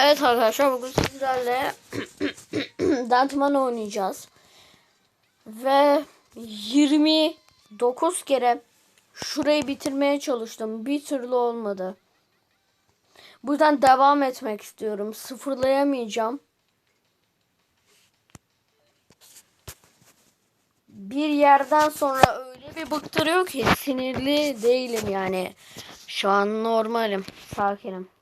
Evet arkadaşlar bugün sizlerle Dantman oynayacağız. Ve 29 kere şurayı bitirmeye çalıştım. Bir türlü olmadı. Bu devam etmek istiyorum. Sıfırlayamayacağım. Bir yerden sonra öyle bir bıktırıyor ki sinirli değilim yani. Şu an normalim. Sakinim.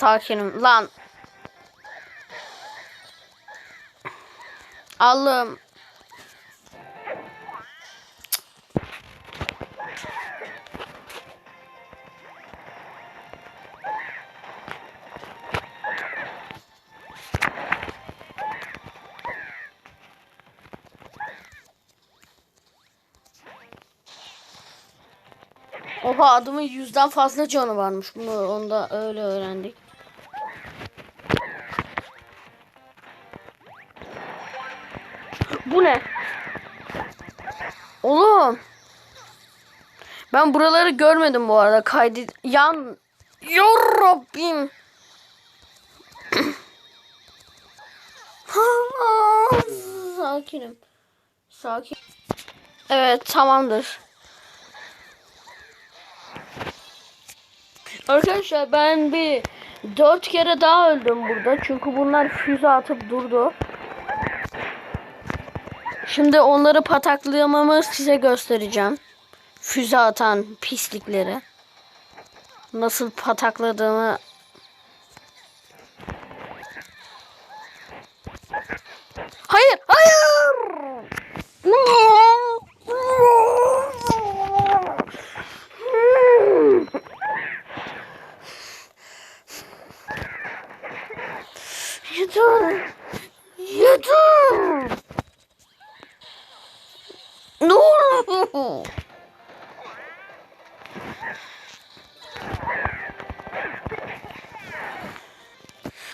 Sakinim lan. Allah'ım. Oha adamın yüzden fazla canı varmış. Bunu onda öyle öğrendik. Bu ne? Oğlum. Ben buraları görmedim bu arada. Kaydı yan Ya Rabbim. Sakinim. Sakin. Evet tamamdır. Arkadaşlar ben bir dört kere daha öldüm burada. Çünkü bunlar füze atıp durdu. Şimdi onları pataklayamamı size göstereceğim. Füze atan pislikleri. Nasıl patakladığımı Hayır, hayır. Yeter. Ne olur.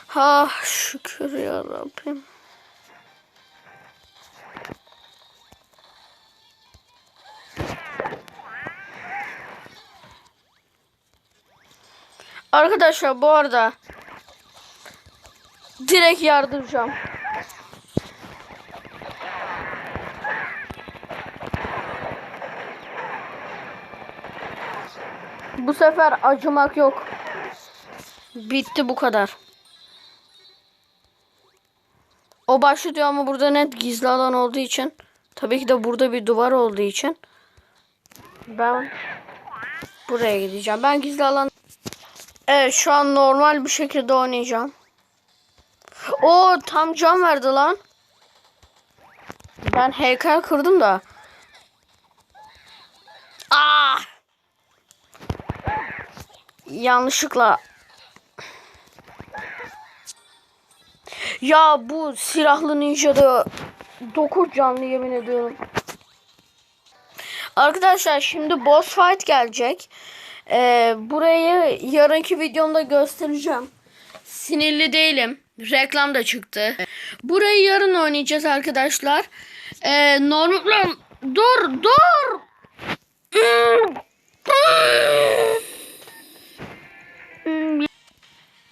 Ha şükür ya Rabbim. Arkadaşlar bu arada direkt yardıracağım. Bu sefer acımak yok. Bitti bu kadar. O başlıyor ama burada net gizli alan olduğu için. Tabii ki de burada bir duvar olduğu için. Ben buraya gideceğim. Ben gizli alan... Evet şu an normal bir şekilde oynayacağım. O tam can verdi lan. Ben heykel kırdım da. yanlışlıkla Ya bu silahlı ninja'da 9 canlı yemin ediyorum. Arkadaşlar şimdi boss fight gelecek. Ee, burayı yarınki videomda göstereceğim. Sinirli değilim. Reklam da çıktı. Burayı yarın oynayacağız arkadaşlar. Ee, normal... Dur dur.